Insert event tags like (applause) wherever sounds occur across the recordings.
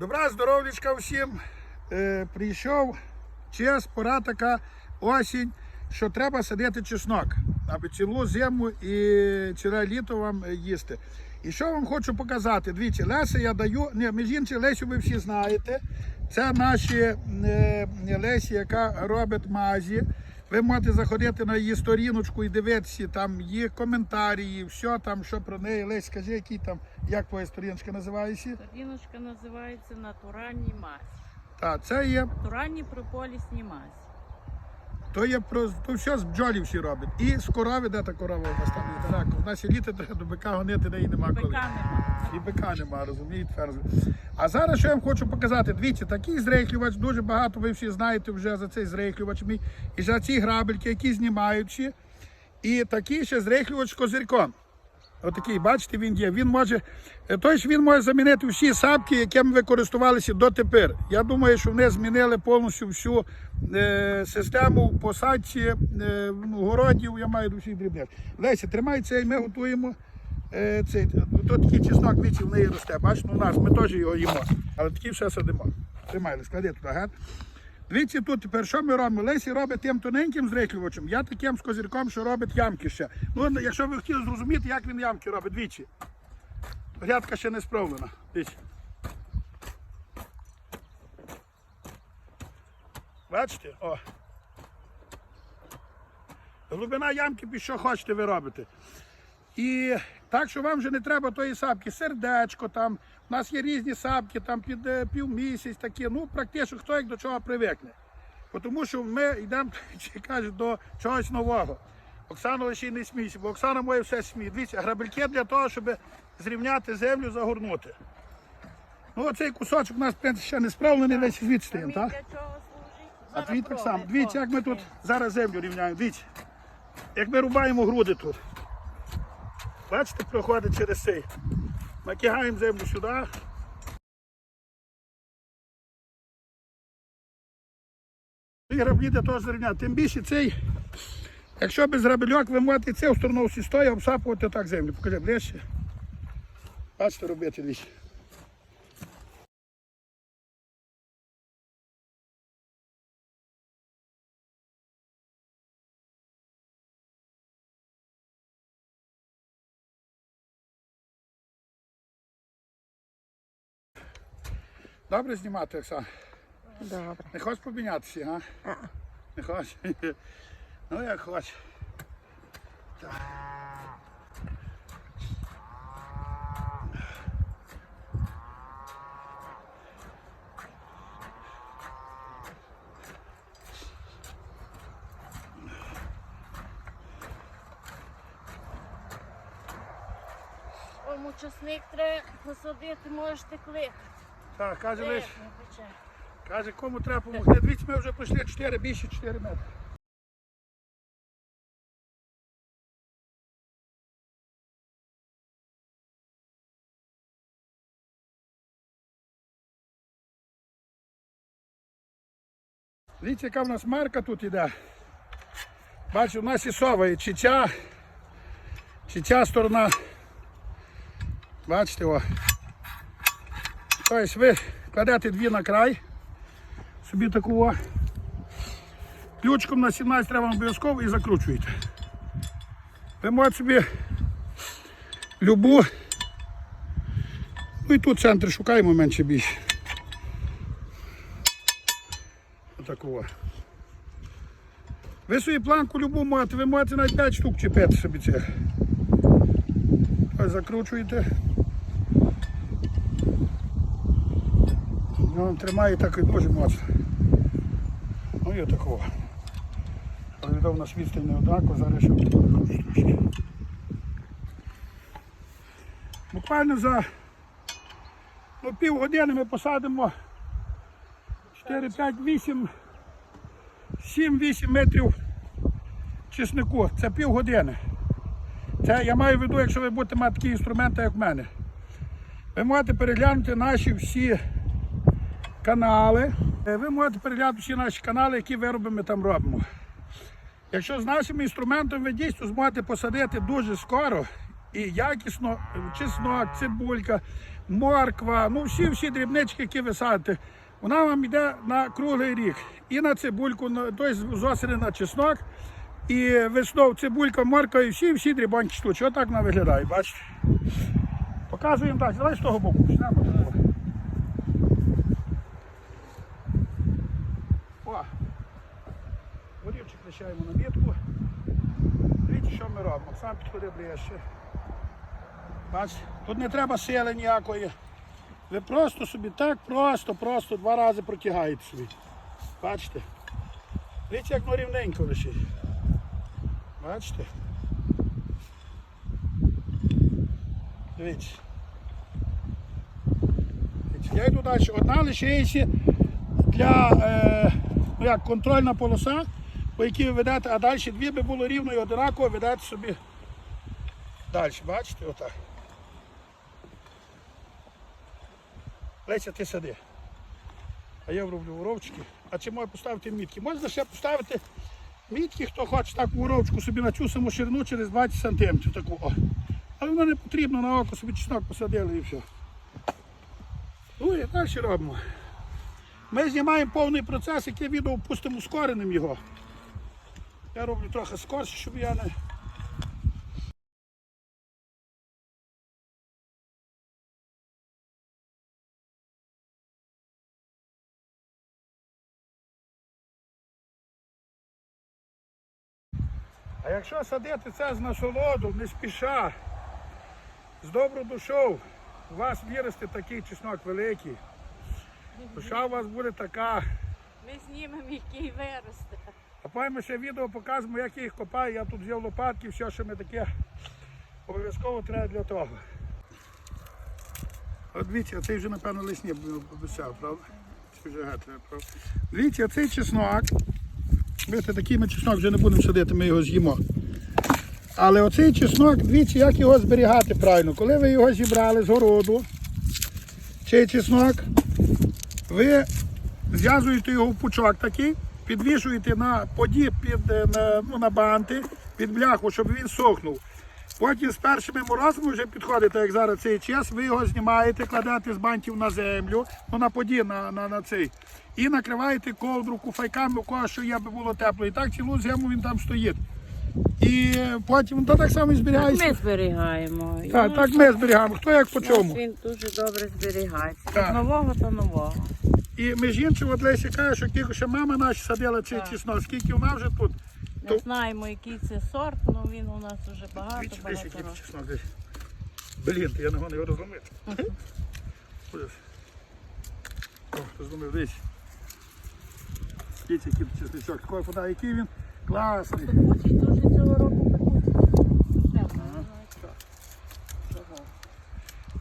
Добра здоров'ячка всім. Е, прийшов час, пора така осінь, що треба садити чеснок, аби цілу зиму і ціле літо вам їсти. І що вам хочу показати? Дивіться, Леся я даю, ні, між іншим Лесю ви всі знаєте. Це наші е, Лесі, яка робить мазі. Ви можете заходити на її сторіночку і дивитися, там є коментарі, все там, що про неї. Лесь, скажи, які там, як твоя сторіночка називається? Сторіночка називається Натуральні мазь. Так, це є, Натуральні прополісні мазь. То є про то все з бджолів всі роблять. І з корови, де та корова у нас там недалеко. У нас є літо треба до бика гонити, неї нема коли. Бика нема. І бика нема, розумієте. А зараз що я вам хочу показати. Дивіться, такий зрейхлювач, дуже багато ви всі знаєте вже за цей зрейхлювач мій. І за ці грабельки, які знімаючі. І такий ще зрейхлювач з козирьком. Отакий, бачите, він є. Він може, ж він може замінити всі сапки, якими ви користувалися дотепер. Я думаю, що вони змінили повністю всю е, систему посадці е, ну, городів, я маю до всіх. Леся, тримай цей, ми готуємо. Е, цей, то такий чеснок вічі в неї росте. Бачиш, ну, у нас, ми теж його їмо. Але такий все садимо. Тримай, Лесь, клади туди, га? Дивіться тут тепер, що ми робимо? Лесі робить тим тоненьким зриклювачем, я таким з козирком, що робить ямки ще. Ну, якщо ви хотіли зрозуміти, як він ямки робить, двічі. Грядка ще не справлена. Дивіться. Бачите? О. Глибина ямки під що хочете ви робите. І так, що вам вже не треба тої сапки, сердечко там. У нас є різні сапки, там під е, півмісяць такі. Ну, практично хто як до чого привикне. Тому що ми йдемо (laughs) чи кажуть, до чогось нового. Оксана лише не смійся, бо Оксана моє все сміє. Дивіться, грабельки для того, щоб зрівняти землю, загорнути. Ну, оцей кусочок у нас в принципі, ще не справлений, весь звідси стоїмо, Самі так? для чого? А твій так само. Дивіться, як ми тут зараз землю рівняємо. Дивіться. Як ми рубаємо груди тут. Бачите, проходить через цей. Накигаємо землю сюди. І граблі для того зрівняти. Тим більше цей, якщо без грабельок, ви можете в сторону всі стоїть, обсапувати так землю. Покажи ближче. Бачите, робити дивіться. Добре знімати, Оксана? Добре. Не хочеш помінятися, га? А. Не хочеш? Ну як хочеш. Так. Кому треба посадити, можете кликати. Так, каже лиш, каже, кому треба допомогти. Дивіться, ми вже пройшли 4, більше 4 метри. Дивіться, яка в нас марка тут іде. Бачу, у нас і сова, і чи ця, чи ця сторона. Бачите, о. Тобто ви кладете дві на край, собі таку. о. Ключком на 17 треба обов'язково і закручуєте. Ви можете собі любу. Ну і тут центр шукаємо менше більше. Отакого. Ви собі планку любу можете, ви можете навіть 5 штук чіпити собі цих. Ось закручуєте. Ну, тримає так і дуже моцно. Ну і такого. Повідав на відстань не зараз ще трошки. Буквально за ну, пів години ми посадимо 4, 5, 8, 7-8 метрів чеснику. Це пів години. Це я маю в виду, якщо ви будете мати такі інструменти, як в мене. Ви можете переглянути наші всі канали. Е, Ви можете переглянути всі наші канали, які вироби ми там робимо. Якщо з нашими інструментами ви дійсно зможете посадити дуже скоро, і якісно чеснок, цибулька, морква, ну всі всі дрібнички, які ви садите, вона вам йде на круглий рік. І на цибульку, тобто з осені на чеснок, і весною цибулька, морква, і всі всі дрібонькі штучки. Отак вона виглядає, бачите? Показуємо так. Давай з того боку почнемо. О! Горівчик на мітку. Дивіться, що ми робимо. Сам підходи ближче. Бачите, тут не треба сили ніякої. Ви просто собі так просто, просто два рази протягаєте собі. Бачите? Дивіться, як воно рівненько лишить. Бачите? Дивіться. Я йду далі. Одна лишається для е, ну як, контрольна полоса, по якій ви ведете, а далі дві би було рівно і одинаково ведете собі далі. Бачите, отак. Леся, ти сиди. А я вроблю воровчики. А чи можна поставити мітки? Можна ще поставити мітки, хто хоче так воровчику собі на цю саму ширину через 20 см. Таку. Але воно не потрібно на око собі чеснок посадили і все. Ну і далі робимо. Ми знімаємо повний процес, яке відео пустимо ускореним його. Я роблю трохи скорше, щоб я не. А якщо садити це з насолоду, не спіша, з доброю душою, у вас виросте такий чеснок великий. Душа у вас буде така. Ми знімемо, який виросте. Ми ще відео показуємо, як я їх копаю. Я тут взяв лопатки, все, що ми таке обов'язково треба для того. От дивіться, цей вже, напевно, лисні обіцяв, правда? Це вже геть, правда? Дивіться, цей чеснок. Бачите, такий ми чеснок вже не будемо садити, ми його з'їмо. Але оцей чеснок, дивіться, як його зберігати правильно. Коли ви його зібрали з городу, цей чеснок, ви зв'язуєте його в пучок такий, підвішуєте на поді під е, на, ну, на банти, під бляху, щоб він сохнув. Потім з першими морозами вже підходите, як зараз цей час, ви його знімаєте, кладете з бантів на землю, ну на поді на, на, на цей. І накриваєте ковдру куфайками, у кого що є, аби було тепло. І так цілу зиму він там стоїть. І потім то так само і зберігається. Ми зберігаємо. Так, так ми зберігаємо. Хто як по чому. Він дуже добре зберігається. Так. Від нового до нового. І між іншим, от Леся каже, що тільки ще мама наша садила цей Так. чеснок, скільки вона вже тут. Не То- знаємо, який це сорт, але він у нас вже багато, Дивіться, дивіться, багато який років. чеснок десь. Блін, я не можу його розломити. Ось. О, розломив, дивись. Дивіться, який чесничок. Такої вода, який він класний. Пекучий дуже цього року пекучий. Ще, не знаю, що. Чого?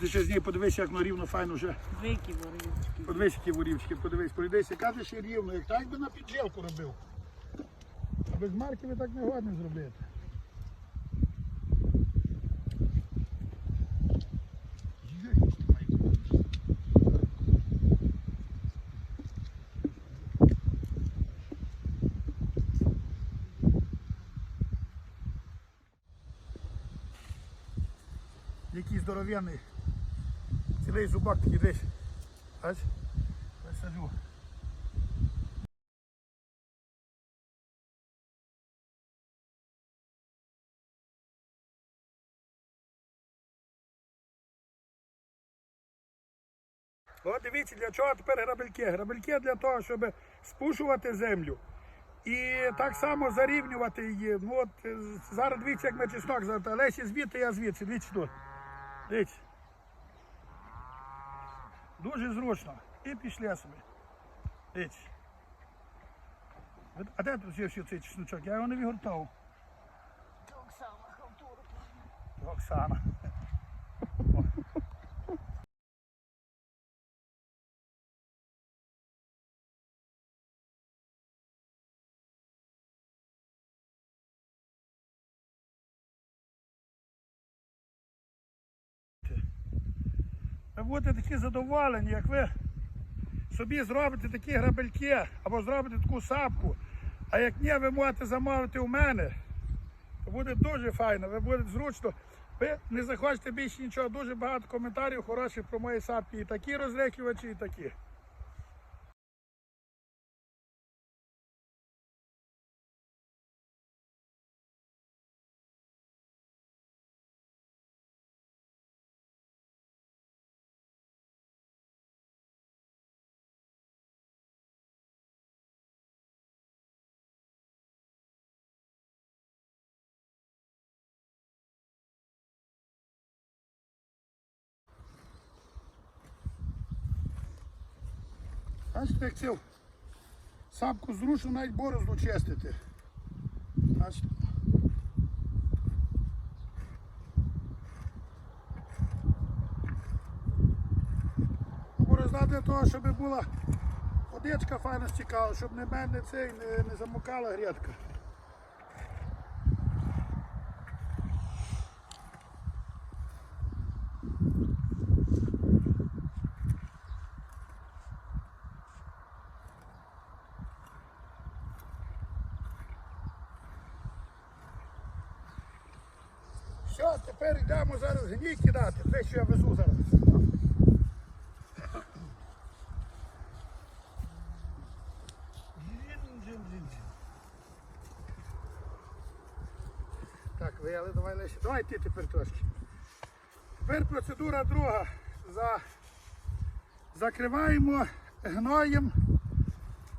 Ти ще з неї подивися, як воно рівно, файно вже. Двійки ворівчики. Подивись, які ворівчики, подивись, яка ти ще рівно, як так би на піджелку робив. А без марки ви так не годні зробити. Який здоровенний. Цілий зубак такий десь. Ось. Висаджу. От дивіться, для чого тепер грабельки. Грабельки для того, щоб спушувати землю. І так само зарівнювати її. Ну от е, зараз дивіться, як ми чеснок зараз. Лесі звідти, я звідси. Дивіться тут. Дивіться. Дуже зручно. І пішли собі. Дивіться. А де тут взявся цей чесночок? Я його не вигортав. Оксана халтурка. Оксана. Ви будете такі задоволені, як ви собі зробите такі грабельки або зробите таку сапку. А як ні, ви можете замовити у мене. То буде дуже файно, ви будете зручно. Ви не захочете більше нічого, дуже багато коментарів хороших про мої сапки. І такі розрихлювачі, і такі. Бачите, як цю сапку зрушу, навіть борозду чистити. Бачите? Для того, щоб була водичка файно стікала, щоб не мене цей не, не замокала грядка. Все, тепер йдемо зараз гній кидати. Те, що я везу зараз. Так, вияли, давай Леся. Тепер трошки. Тепер процедура друга. За... Закриваємо гноєм.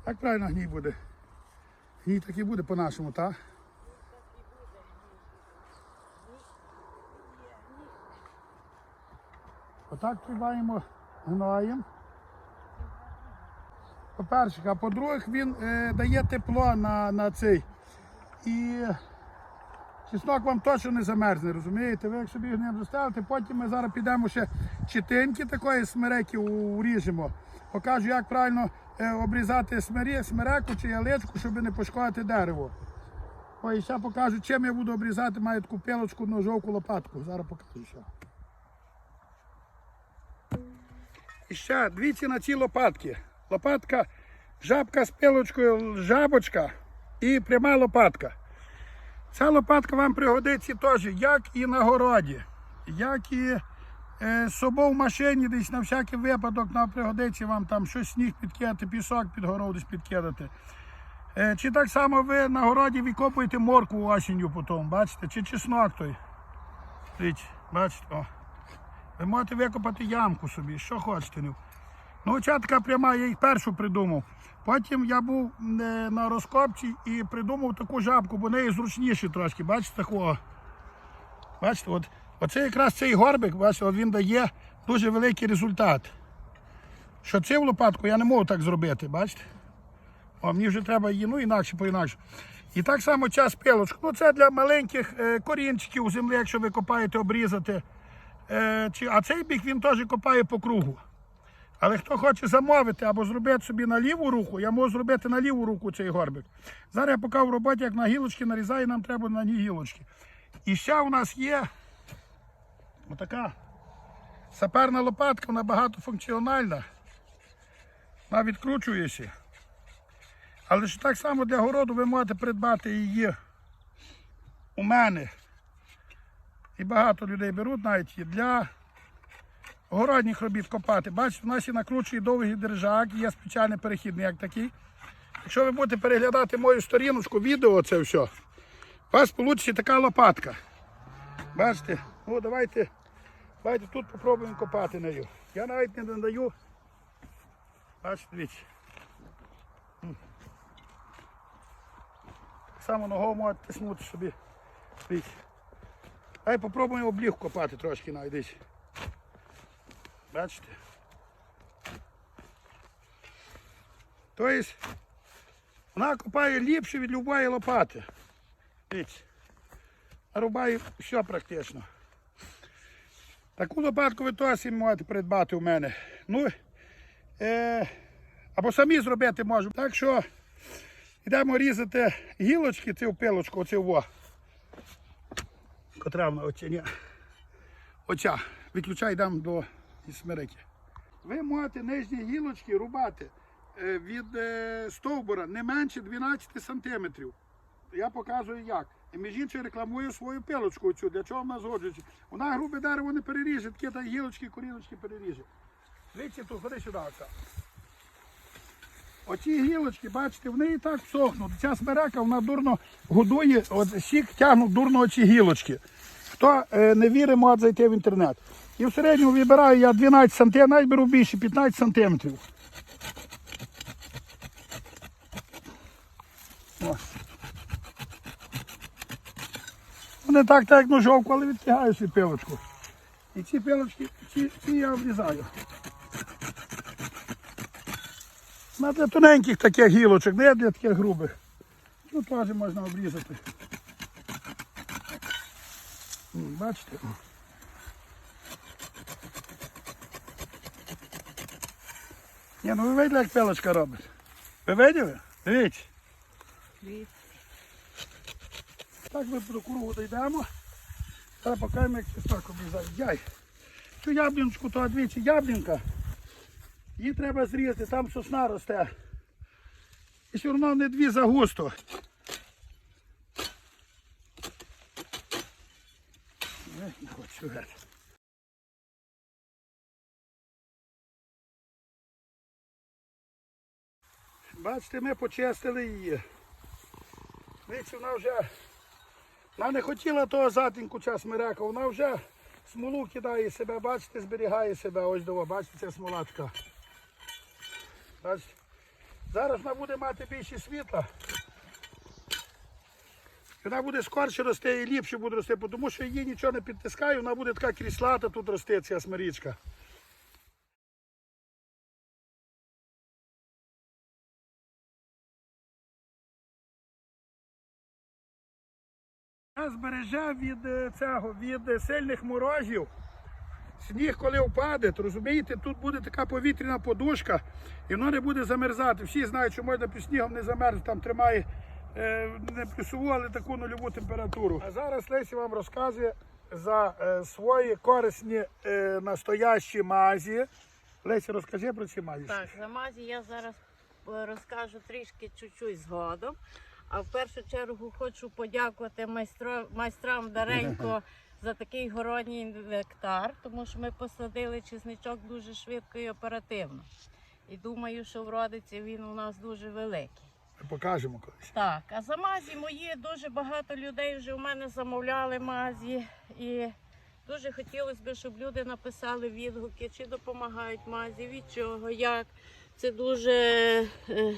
Як правильно гній буде? Гній так і буде по-нашому, так? Отак триваємо гноєм. По-перше, а по-друге, він е, дає тепло на, на цей. І чеснок вам точно не замерзне, розумієте? Ви як собі гнем заставите, потім ми зараз підемо ще читинки такої смереки уріжемо. Покажу, як правильно е, обрізати смирі, смереку чи яличку, щоб не пошкодити дерево. Ой, ще покажу, чим я буду обрізати, маю таку пилочку, ножовку, лопатку. Зараз покажу ще. І ще двічі на ці лопатки. Лопатка, жабка з пилочкою, жабочка і пряма лопатка. Ця лопатка вам пригодиться теж, як і на городі, як і е, з собою в машині, десь на всякий випадок нам пригодиться вам там щось сніг підкидати, пісок під город десь підкидати. Е, чи так само ви на городі викопуєте моркву осінню потім, бачите, чи чеснок той. Бачите, о. Ви можете викопати ямку собі, що хочете. Ну, ця така пряма, я їх першу придумав. Потім я був е, на розкопці і придумав таку жабку, бо неї зручніше трошки. Бачите, такого. Бачите, от, оце якраз цей горбик, бачите, от він дає дуже великий результат. Що цю лопатку я не можу так зробити, бачите? О, мені вже треба її, ну інакше по-інакше. І так само час пилочку. Ну це для маленьких е, корінчиків у землі, якщо ви копаєте, обрізати. Е, а цей бік він теж копає по кругу. Але хто хоче замовити або зробити собі на ліву руку, я можу зробити на ліву руку цей горбик. Зараз я поки в роботі, як на гілочки нарізаю, нам треба на ній гілочки. І ще у нас є отака саперна лопатка, вона багатофункціональна. Вона відкручується. Але ж так само для городу ви можете придбати її у мене. І багато людей беруть навіть для городніх робіт копати. Бачите, у нас є накручує довгий держак, є спеціальний перехідний як такий. Якщо ви будете переглядати мою сторіночку, відео це все, у вас вийде така лопатка. Бачите? Ну давайте, давайте тут попробуємо копати нею. Я навіть не надаю. Бачите, дивіться. Так само ногою можете тиснути собі. Дивіться. Дай попробуємо обліг копати трошки навіть. Бачите? Тобто вона копає ліпше від любої лопати. Дивіться. Рубає все практично. Таку лопатку ви теж можете придбати у мене. Ну, е, або самі зробити можемо. Так що йдемо різати гілочки, цю пилочку, оцю во. Котра вона оця. Оця. Виключай дам до смереки. Ви можете нижні гілочки рубати е, від е, стовбура не менше 12 см. Я показую як. І між іншим рекламує свою пилочку цю, для чого вона згоджується. Вона грубе дерево не переріже, такі та гілочки, коріночки переріже. Дивіться тут, ходи сюди. Оце. Оці гілочки, бачите, вони і так сохнуть. Ця смерека, вона дурно годує, от сік тягнуть дурно оці гілочки. Хто е, не вірить, може зайти в інтернет. І в середньому вибираю я 12 см, навіть беру більше, 15 сантиметрів. Ось. Вони так, так як ножовку, але відтягаю свій пилочку. І ці пилочки, ці, ці я обрізаю. На для тоненьких таких гілочок, не для таких грубих. Ну теж можна обрізати. Бачите? Ні, ну ви видели, як пилочка робить. Ви виділи? Дивіться. Так ми до кругу дійдемо. Зараз покажемо, як чеснок обрізати. Яй. Цю ябліночку, то двічі яблінка. Її треба зрізати, там сосна росте. І все одно не дві загусто. Не хочу геть. Бачите, ми почистили її. Дивіться, вона вже вона не хотіла того затінку час мирека, вона вже смолу кидає себе, бачите, зберігає себе. Ось до, бачите, це смола така. Бачите? Зараз вона буде мати більше світла. Вона буде скорше рости і ліпше буде рости, тому що її нічого не підтискає, вона буде така кріслата тут рости, ця смирічка. Нас збереже від е, цього, від е, сильних морозів. Сніг, коли впаде, розумієте, тут буде така повітряна подушка і воно не буде замерзати. Всі знають, що можна під снігом не замерзнути, там тримає е, не плюсову, але таку нульову температуру. А зараз Лесі вам розказує за е, свої корисні е, настоящі мазі. Лесі, розкажи про ці мазі. Так, за мазі я зараз е, розкажу трішки чуть-чуть згодом. А в першу чергу хочу подякувати майстро, майстрам Даренько (laughs) за такий городній нектар, тому що ми посадили чесничок дуже швидко і оперативно. І думаю, що вродиться він у нас дуже великий. Покажемо колись. Так, а за мазі мої дуже багато людей вже у мене замовляли мазі. І дуже хотілося б, щоб люди написали відгуки, чи допомагають мазі, від чого, як. Це дуже, е,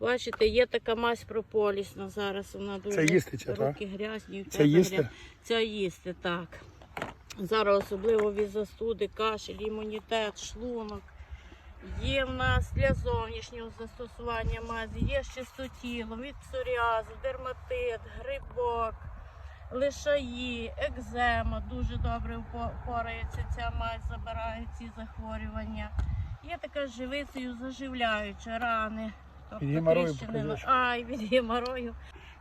бачите, є така мазь прополісна зараз. Вона дуже Це їсти чи, так? грязні. Це їсти? Це їсти, так. Зараз особливо від застуди, кашель, імунітет, шлунок. Є в нас для зовнішнього застосування мазі, є з чистотілом, від псоріазу, дерматит, грибок, лишаї, екзема. Дуже добре впорається ця мазь, забирає ці захворювання. Є така живицею заживляюча рани. Тобто Від геморою покажеш? Ай, від геморою.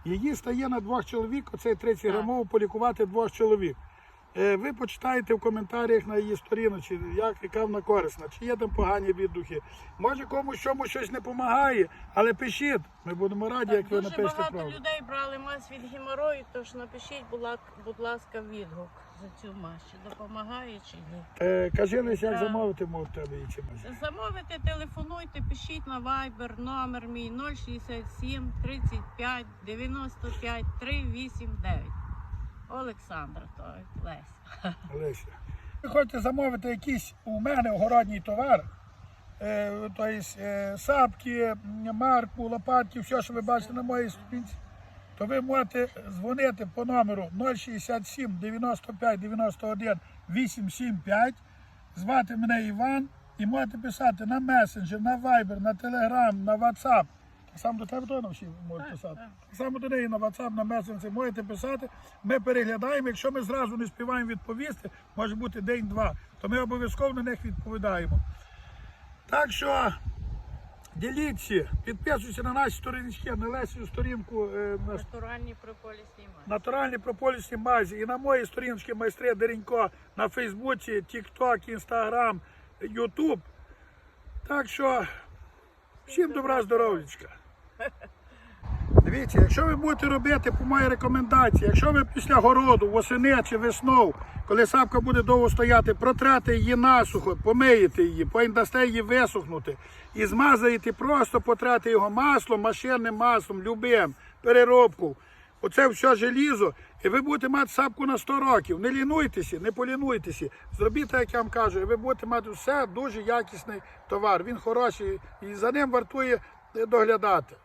Її стає на двох чоловік, оцей 30 Так. грамово полікувати двох чоловік. Е, Ви почитайте в коментарях на її сторіночці, як, яка вона корисна, чи є там погані віддухи. Може комусь чомусь щось не допомагає, але пишіть. Ми будемо раді, як ви Дуже напишете багато правду. людей брали мазь від геморою, тож напишіть, будь ласка, відгук за цю мазь. Допомагає чи ні. Е, кажи лише, як Так. замовити мов тебе і чимось. Замовити, телефонуйте, пишіть на Viber, номер мій 067 35 95 389. Олександра, то Леся. (laughs) Леся. Ви хочете замовити якийсь у мене огородній товар, е, тобто е, сапки, м, марку, лопатки, все, що ви бачите на моїй сторінці, то ви можете дзвонити по номеру 067 95 91 875, звати мене Іван і можете писати на месенджер, на Viber, на Telegram, на WhatsApp. Так само до тебе теж всі можуть писати. Так само до неї на WhatsApp, на месенджер можете писати. Ми переглядаємо. Якщо ми зразу не співаємо відповісти, може бути день-два, то ми обов'язково на них відповідаємо. Так що діліться, підписуйтесь на наші сторінки, на Лесю сторінку е, на Натуральні прополісні мазі. натуральні прополісні мазі і на моїй сторінці майстри Деренько на Фейсбуці, Тікток, Інстаграм, Ютуб. Так що всім добра здоров'ячка. Дивіться, якщо ви будете робити по моїй рекомендації, якщо ви після городу, восени чи весною, коли сапка буде довго стояти, протрете її насухо, помиєте її, дасте її висохнути і змазаєте, просто потрете його маслом, машинним маслом, любим, переробку. Оце все желізо, і ви будете мати сапку на 100 років. Не лінуйтеся, не полінуйтеся. Зробіть так, як я вам кажу, і ви будете мати все дуже якісний товар. Він хороший і за ним вартує доглядати.